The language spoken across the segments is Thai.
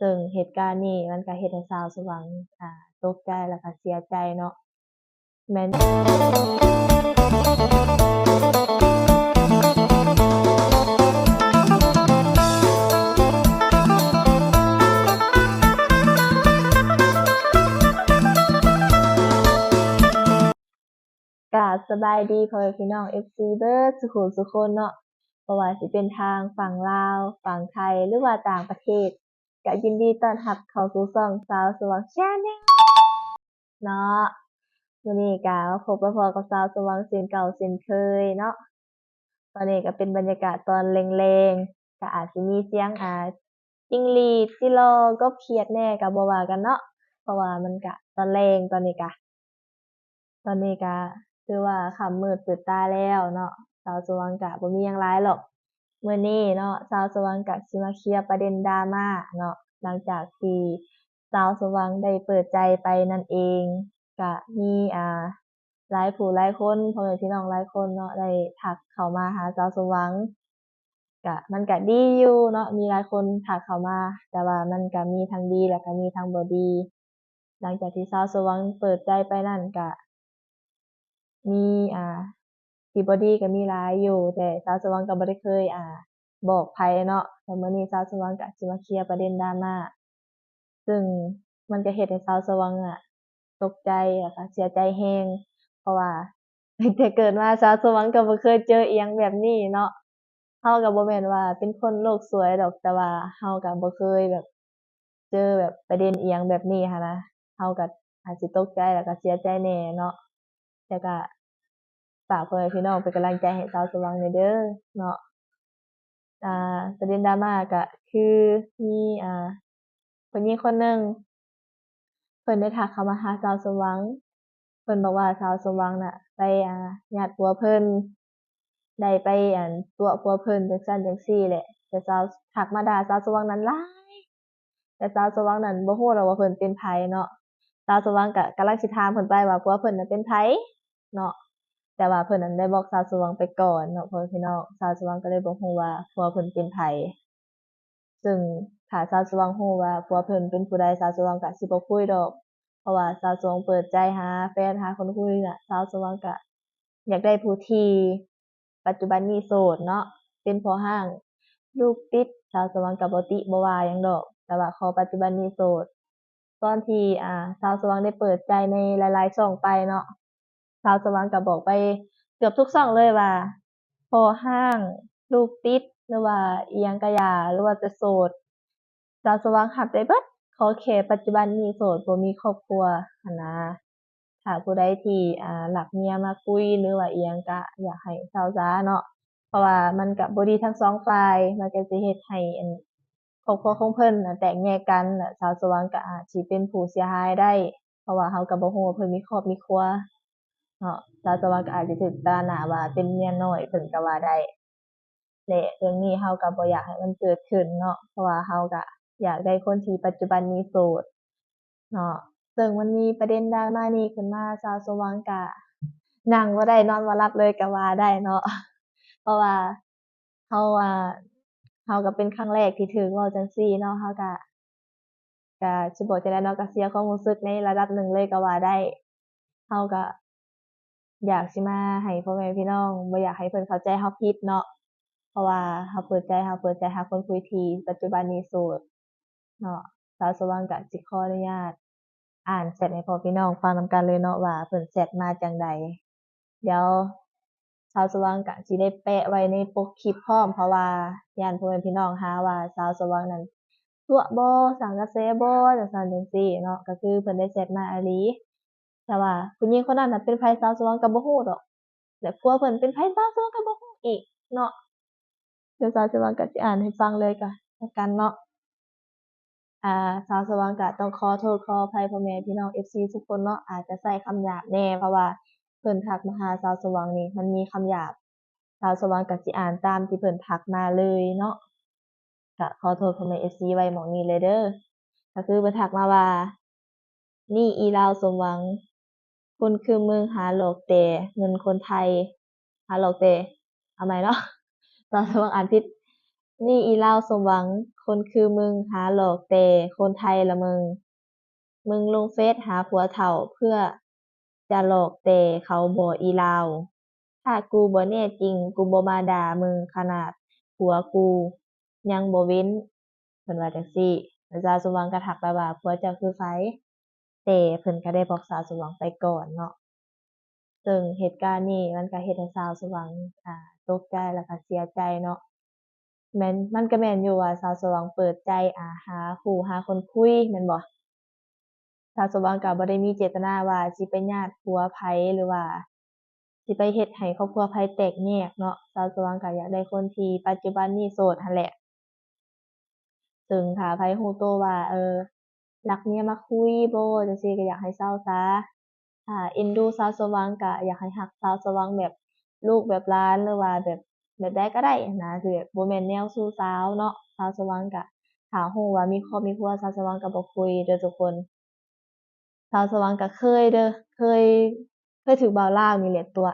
ซึ่งเหตุการณ์นี้มันก็เฮ็ดให้ชาวสว่างอ่าตกใจแล้วก็เสียใจเนาะแม้นกาสบายดีพ่อแม่พี่น้อง FC เบิร์ดสุขุสุคนเนาะบ่ว่าสิเป็นทางฝั่งลาว ฝั่งไทย หรือว่าต่างประเทศ ก็ยินดีต้อนรับเข้าสู่ช่องสาวสว่าง Channel เนาะมื้อนี้ก็พบมาพ้อกับสาวสว่างเช่นเก่าเช่นเคยเนาะตอนนี้ก็เป็นบรรยากาศตอนแลงๆก็อาจสิมีเสียงอาจิงหรีดจิโลกบเขียดแน่ก็บ่ว่ากันเนาะเพราะว่ามันก็ตอนแลงตอนนี้ก็ตอนนี้ก็ถือว่าคำมืดตืดตาแล้วเนาะสาวสว่างก็บ่มีหยังหลายหรอก มื้อนี้เนาะสาวสว่างก็สิมาเคลียร์ประเด็นดราม่าเนาะหลังจากที่สาวสว่างได้เปิดใจไปนั่นเองก็มีอ่าหลายผู้หลายคนพ่อแม่พี่น้องหลายคนเนาะได้ทักเข้ามาหาสาวสว่างก็มันก็ดีอยู่เนาะมีหลายคนทักเข้ามา แต่ว่ามันก็มีทั้งดีแล้วก็มีทั้งบ่ดี หลังจากที่สาวสว่างเปิดใจไปนั้นก็มีอ่า ที่บ่ดีก็มีหลายอยู่ แต่สาวสว่างก็บ่ได้เคย อ่า บอกไผเนาะแต่มื้อนี้สาวสว่างก็สิมาเคลียร์ประเด็นดราม่าซึ่งมันก็เฮ็ดให้สาวสว่างอะตกใจแล้วก็เสียใจแรงเพราะว่าแต่เกิดมาสาวสว่างก็บ่เคยเจออิหยังแบบนี้เนาะเราก็บ่แม่นว่าเป็นคนโลกสวยดอกแต่ว่าเราก็บ่เคยแบบ เจอแบบประเด็นอิหยังแบบนี้หั้นนะเราก็อาจสิตกใจแล้วก็เสียใจแหน่เนาะแต่ก็ ฝากพ่อแม่พี่น้องเป็นกำลังใจให้สาวสว่างแหน่เด้อเนาะอ่าประเด็นดราม่าก็คือมีอ่าผู้หญิงคนหนึ่งเพิ่นได้ทักเข้ามาหาสาวสว่างเพิ่นบอกว่าสาวสว่างน่ะ ไปอ่าญาติผัวเพิ่นได้ไปอั่นตัวผัวเพิ่นจังซั้นจังซี้แหละแต่สาวทักมาด่าสาวสว่างนั้นหลายแต่สาวสว่างนั้นบ่รู้ดอกว่าเพิ่นเป็นไผเนาะสาวสว่างก็กำลังสิถามเพิ่นไปว่าผัวเพิ่นน่ะเป็นไผเนาะ แต่ว่าเพิ่นนั้นได้บอกสาวสว่างไปก่อนเนาะพ่อพี่น้องสาวสว่างก็เลยบ่รู้ว่าผัวเพิ่นเป็นไผซึ่งถ้าสาวสว่างรู้ว่าผัวเพิ่นเป็นผู้ใดสาวสว่างก็สิบ่คุยดอก เพราะว่าสาวสว่างเปิดใจหาแฟนหาคนคุยน่ะสาวสว่างก็อยากได้ผู้ที่ปัจจุบันนี้โสดเนาะเป็นพอห้างลูกติดสาวสว่างก็บ่ติบ่ว่าหยังดอก แต่ว่าขอปัจจุบันนี้โสดตอนที่อ่าสาวสว่างได้เปิดใจในหลายๆช่องไปเนาะ สาวสว่างก็บอกไปเกือบทุกช่องเลยว่าพอห้างลูกติดหรือว่าเอิหยังก็อย่าหรือว่าจะโสดสาวสว่างรับได้เบิดขอแค่ปัจจุบันนี้โสดบ่มีครอบครัวนะถ้าผู้ใดที่อ่ารักเมียมาคุยหรือว่าเอิหยังก็อยากให้เซาซะเนาะเพราะว่ามันก็บ่ดีทั้งสองฝ่ายมันก็สิเฮ็ดให้อันครอบครัวของเพิ่นน่ะแตกแยกกันแล้วสาวสว่างก็อาจสิเป็นผู้เสียหายได้ เพราะว่าเราก็บ่รู้ว่าเพิ่นมีครอบมีครัว เนาะสาวสว่างก็อาจสิถูกตราหน้าว่าเป็นเมียน้อยเพิ่นก็ว่าได้และเรื่องนี้เราก็บ่อยากให้มันเกิดขึ้นเนาะ เพราะว่าเราก็อยากได้คนที่ปัจจุบันนี้โสดเนาะซึ่งมันมีประเด็นดราม่านี้ขึ้นมาสาวสว่างก็นั่งบ่ได้นอนบ่หลับเลยก็ว่าได้เนาะ เพราะว่าเราอ่าเราก็เป็นครั้งแรกที่ถูกเว้าจั่งซี้เนาะเราก็ก็สิบอกจั่งใดเนาะก็เสียความรู้สึกในระดับหนึ่งเลยก็ว่าได้เราก็ อยากสิมาให้พ่อแม่พี่น้องบ่อยากให้เพิ่นเข้าใจเราผิดเนาะ เพราะว่าเราเปิดใจเราเปิดใจหาคนคุยทีปัจจุบันนี้โสดเนาะสาวสว่างก็สิขออนุญาต อ่านแชตให้พ่อพี่น้องฟังนำกันเลยเนาะว่าเพิ่นแชตมาจั่งใดเดี๋ยวสาวสว่างก็สิได้แปะไว้ในปกคลิปพร้อมเพราะว่าย้านพ่อแม่พี่น้องหาว่าสาวสว่างนั้นตัวบ่สร้างกะแสบ่จั่งซั้นจังซี้เนาะก็คือเพิ่นได้แชตมาอีหลี แต่ว่าผู้หญิงคนนั้นน่ะเป็นไผสาวสว่างก็บ่รู้ดอกและผัวเพิ่นเป็นไผสาวสว่างก็บ่รู้อีก เนาะเดี๋ยวสาวสว่างก็สิอ่านให้ฟังเลยก็แล้วกันเนาะอ่าสาวสว่างก็ต้องขอโทษขออภัยพ่อแม่พี่น้อง FC ทุกคนเนาะอาจจะใช้คำหยาบแน่เพราะว่าเพิ่นทักมาหาสาวสว่างนี่มันมีคำหยาบ สาวสว่างก็สิอ่านตามที่เพิ่นทักมาเลยเนาะก็ขอโทษพ่อแม่ FC ไว้หมองนี้เลยเด้อก็คือเพิ่นทักมาว่า นี่อีลาวสมหวัง คนคือมึงหาหลอกแต่เงินคนไทย หาหลอกแต่เอาใหม่เนาะสาวสว่างอ่านผิดนี่อีเลาสมหวัง คนคือมึงหาหลอกแต่คนไทยละมึง มึงลงเฟซหาผัวเฒ่าเพื่อจะหลอกแต่เขาบ่อีเลาถ้ากูบ่แน่จริง กูบ่มาด่ามึงขนาดผัวกู ยังบ่เว้นเพิ่นว่าจังซี้แล้วสาวสมหวังก็ทักไปว่าผัวเจ้าคือไผ แต่เพิ่นก็ได้บอกสาวสมหวังไปก่อนเนาะซึ่งเหตุการณ์นี้มันก็เฮ็ดให้สาวสมหวังอ่าตกใจแล้วก็เสียใจเนาะแม่นมันก็แม่นอยู่ว่าสาวสมหวังเปิดใจอ่าหาคู่หาคนคุยแม่นบ่สาวสมหวังก็บ่ได้มีเจตนาว่าสิไปญาดผัวไผหรือว่าสิไปเฮ็ดให้ครอบครัวไผแตกแยกเนาะสาวสมหวังก็อยากได้คนที่ปัจจุบันนี้โสดหั้นแหละ ซึ่งถ้าไผรู้ตัวว่าเออ รักเมียมาคุยโบจังซีก็อยากให้เซาซะถ้าเอ็นดูสาวสมหวังก็อยากให้รักสาวสมหวังแบบลูกแบบหลานหรือว่าแบบแบบใดก็ได้นะที่แบบบ่แม่นแนวชู้สาวเนาะสาวสมหวังก็ถ้ารู้ว่ามีครอบมีครัวสาวสมหวังก็บ่คุยเด้อทุกคนสาวสมหวังก็เคยเด้อเคยเคยถูกบ่าวลาวนี่แหละตัว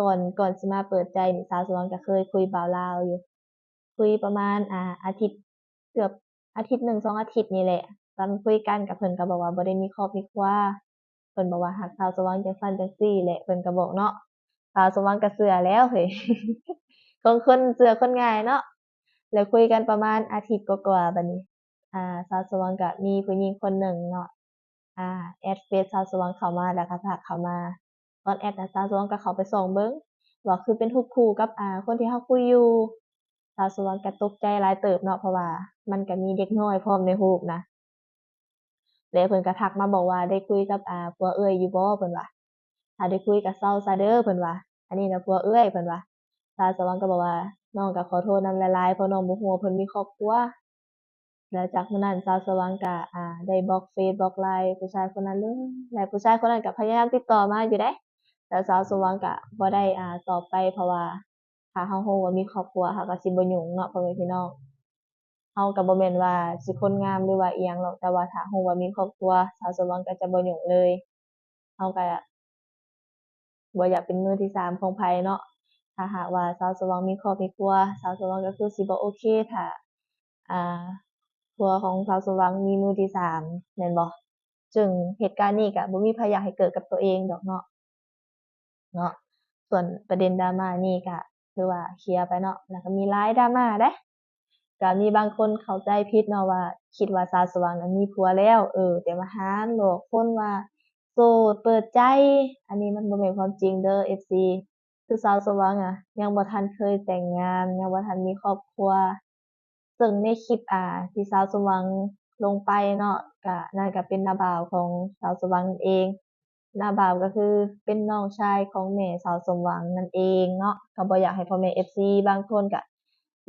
ก่อนก่อนสิมาเปิดใจนี่สาวสมหวังก็เคยคุยบ่าวลาวอยู่ คุยประมาณอ่าอาทิตย์เกือบอาทิตย์หนึ่งสองอาทิตย์นี่แหละ ตอนคุยกันก็เพิ่นก็บอกว่าบ่ได้มีครอบมีครัวเพิ่นบอกว่ารักสาวสมหวังจังซันจังซี้แหละเพิ่นก็บอกเนาะสาวสมหวังก็เชื่อแล้วเฮ้ยคนคนเชื่อคนง่ายเนาะแล้วคุยกันประมาณอาทิตย์กว่าๆบัดนี้ อ่าสาวสมหวังก็มีผู้หญิงคนหนึ่งเนาะอ่าแอดเฟซสาวสมหวังเข้ามาแล้วก็ทักเข้ามาตอนแอดน่ะสาวสมหวังก็เข้าไปส่องเบิ่งว่าคือเป็นรูปคู่กับอ่าคนที่เราคุยอยู่สาวสมหวังก็ตกใจหลายเติบเนาะเพราะว่า มันก็มีเด็กน้อยพร้อมในรูปนะ แล้วเพิ่นก็ทักมาบอกว่าได้คุยกับอ่าผัวเอื้อยอยู่บ่เพิ่นว่าถ้าได้คุยก็เซาซะเด้อเพิ่นว่า อันนี้นะผัวเอื้อยเพิ่นว่าสาวสมหวังก็บอกว่าน้องก็ขอโทษนำหลายๆเพราะน้องบ่รู้ว่าเพิ่นมีครอบครัวแล้วจากนั้นสาวสมหวังก็อ่า ได้บล็อกเฟซบล็อก LINE ผู้ชายคนนั้นเลยและผู้ชายคนนั้นก็พยายามติดต่อมาอยู่เดะแต่สาวสมหวังก็บ่ได้อ่าตอบไปเพราะว่าถ้าเรารู้ว่ามีครอบครัวเราก็สิบ่ยุ่งเนาะพ่อแม่พี่น้อง เราก็บ่แม่นว่าสิคนงามหรือว่าอิหยังหรอก แต่ว่าถ้ารู้ว่ามีครอบครัว สาวสมหวังก็จะบ่ยุ่งเลย เราก็บ่อยากเป็นมือที่สามของไผเนาะ ถ้าหากว่าสาวสมหวังมีครอบมีครัว สาวสมหวังก็คือสิบ่โอเคถ้า อ่าผัวของสาวสมหวังมีมือที่สามแม่นบ่ซึ่งเหตุการณ์นี้ก็บ่มีไผอยากให้เกิดกับตัวเองดอกเนาะ เนาะ ส่วนประเด็นดราม่านี้ก็ถือว่าเคลียร์ไปเนาะ แล้วก็มีหลายดราม่าเดะ ก็มีบางคนเข้าใจผิดเนาะว่า คิดว่าสาวสมหวังนั้นมีผัวแล้ว เออ แต่มาหาหลอกคนว่าโสดเปิดใจ อันนี้มันบ่แม่นความจริงเด้อ FC คือสาวสมหวังอะยังบ่ทันเคยแต่งงาน ยังบ่ทันมีครอบครัว ซึ่งในคลิปอ่าที่สาวสมหวังลงไปเนาะก็นั่นก็เป็นน้าบ่าวของสาวสมหวังนั่นเองน้าบ่าวก็คือเป็นน้องชายของแม่สาวสมหวังนั่นเองเนาะก็บ่อยากให้พ่อแม่ FC บางคนก็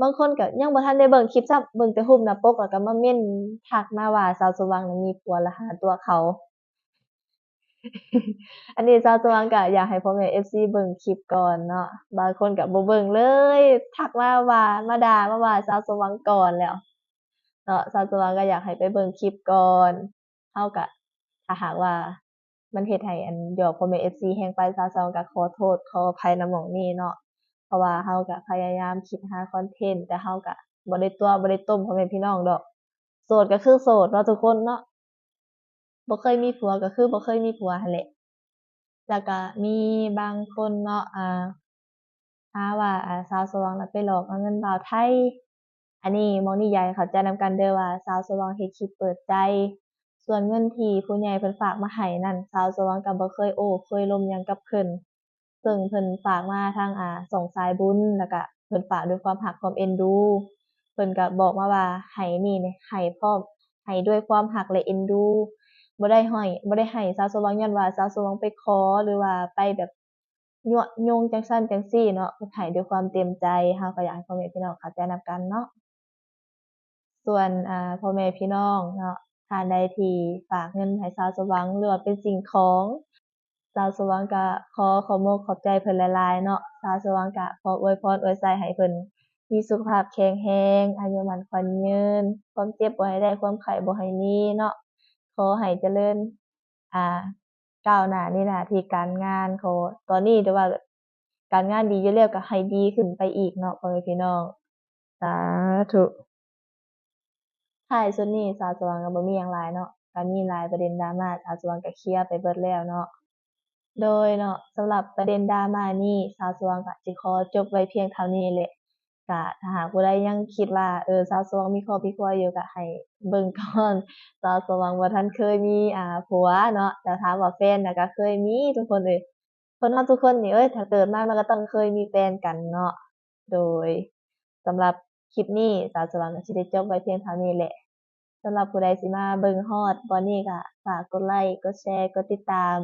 บางคนก็ยังบ่ทันได้เบิ่งคลิปซ้ำเบิ่งแต่รูปหน้าปกแล้วก็มาเม้นทักมาว่าสาวสมหวังนั้นมีผัวแล้วหาตัวเขา อันนี้สาวสมหวังก็อยากให้พ่อแม่ FC เบิ่งคลิปก่อนเนาะบางคนก็บ่เบิ่งเลยทักมาว่ามาด่ามาว่าสาวสมหวังก่อนแล้วเนาะสาวสมหวังก็อยากให้ไปเบิ่งคลิปก่อนเราก็ถ้าหากว่ามันเฮ็ดให้อันหยอกพ่อแม่ FC แรงไปสาวสมหวังก็ขอโทษขออภัยณหมองนี้เนาะ เพราะว่าเราก็พยายามคิดหาคอนเทนต์แต่เราก็บ่ได้ตัวบ่ได้ต้มพ่อแม่พี่น้องดอก โสดก็คือโสดเนาะทุกคนเนาะบ่เคยมีผัวก็คือบ่เคยมีผัวหั้นแหละแล้วก็มีบางคนเนาะอ่าหาว่าอ่าสาวสมหวังน่ะไปหลอกเอาเงินบ่าวไทย อันนี้มองนี้อยากให้เขาใจนำกันเด้อว่าสาวสมหวังเฮ็ดคลิปเปิดใจ ส่วนเงินที่ผู้ใหญ่เพิ่นฝากมาให้นั้นสาวสมหวังก็บ่เคยโอ้เคยลมหยังกับเพิ่น ซึ่งเพิ่นฝากมาทางอ่าช่องสายบุญแล้วก็เพิ่นฝากด้วยความรักความเอ็นดู เพิ่นก็บอกมาว่าให้นี่ให้พร้อมให้ด้วยความรักและเอ็นดูบ่ได้ห้อยบ่ได้ให้สาวสมหวังญ้อนว่าสาวสมหวังไปขอหรือว่าไปแบบยั่วยุจั่งซั้นจังซี้เนาะเพิ่นให้ด้วยความเต็มใจเราก็อยากให้พ่อแม่พี่น้องเข้าใจนำกันเนาะส่วนอ่าพ่อแม่พี่น้องเนาะท่านใดที่ฝากเงินให้สาวสมหวังหรือว่าเป็นสิ่งของ สาวสมหวังก็ขอขอบมกขอบใจเพิ่นหลายๆเนาะสาวสมหวังก็ขออวยพรอวยไสให้เพิ่นมีสุขภาพแข็งแรงอายุมั่นขวัญยืน ความเจ็บบ่ให้ได้ความไข้บ่ให้มีเนาะขอให้เจริญ อ่าก้าวหน้าในหน้าที่การงานขอตอนนี้หรือว่าการงานดีอยู่แล้วก็ให้ดีขึ้นไปอีกเนาะพ่อแม่พี่น้องสาธุท้ายสุดนี้สาวสว่างก็บ่มีหยังหลายเนาะก็มีหลายประเด็นดราม่าสาวสว่างก็เคลียร์ไปเบิดแล้วเนาะ โดยเนาะสำหรับประเด็นดราม่านี้สาวสว่างก็สิขอจบไว้เพียงเท่านี้แหละก็ถ้าหากผู้ใดยังคิดว่าเออสาวสว่างมีครอบมีครัวอยู่ก็ให้เบิ่งก่อนสาวสว่างบ่ทันเคยมีอ่าผัวเนาะแต่ถามว่าแฟนน่ะก็เคยมีทุกคนเอ้ยคนเราทุกคนนี่เอ้ยถ้าเกิดมามันก็ต้องเคยมีแฟนกันเนาะโดยสำหรับคลิปนี้สาวสว่างก็สิได้จบไว้เพียงเท่านี้แหละ สำหรับผู้ใดสิมาเบิ่งฮอดตอนนี้ก็ฝากกดไลค์ กดแชร์ กดติดตาม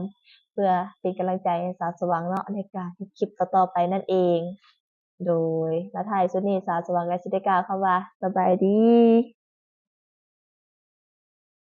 เพื่อเป็นกำลังใจให้สาวสว่างเนาะในการเฮ็ดคลิปต่อๆไปนั่นเอง โดยและท้ายสุดนี้สาวสว่างก็สิได้กล่าวคำว่าสบายดี